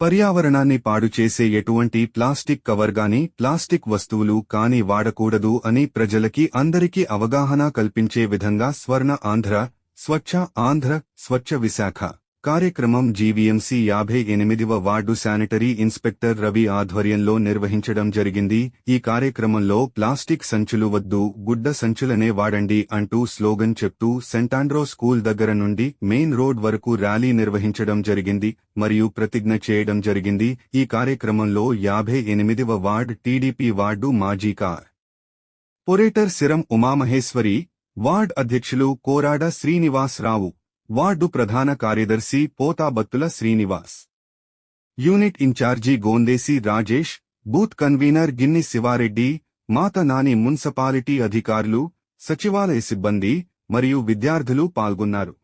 పర్యావరణాన్ని పాడు చేసే ఎటువంటి ప్లాస్టిక్ కవర్ గాని ప్లాస్టిక్ వస్తువులు కాని వాడకూడదు అని ప్రజలకి అందరికీ అవగాహన కల్పించే విధంగా స్వర్ణ ఆంధ్ర స్వచ్ఛ ఆంధ్ర స్వచ్ఛ విశాఖ. కార్యక్రమం జీవీఎంసీ యాభై ఎనిమిదివ వార్డు శానిటరీ ఇన్స్పెక్టర్ రవి ఆధ్వర్యంలో నిర్వహించడం జరిగింది. ఈ కార్యక్రమంలో ప్లాస్టిక్ సంచులు వద్దు గుడ్డ సంచులనే వాడండి అంటూ స్లోగన్ చెప్తూ సెంటాండ్రో స్కూల్ దగ్గర నుండి మెయిన్ రోడ్ వరకు ర్యాలీ నిర్వహించడం జరిగింది మరియు ప్రతిజ్ఞ చేయడం జరిగింది. ఈ కార్యక్రమంలో యాభై ఎనిమిదివ వార్డ్ టీడీపీ వార్డు మాజీ corporator Siram Umamaheswari ward అధ్యక్షులు కోరాడ శ్రీనివాస్ రావు వార్డు ప్రధాన కార్యదర్శి Pothabathula Srinivas. Unit incharge Gondesi Rajesh booth convener Ginni Sivareddy మాత నాని మున్సిపాలిటీ అధికారులు సచివాలయ సిబ్బంది మరియు విద్యార్థులు పాల్గొన్నారు.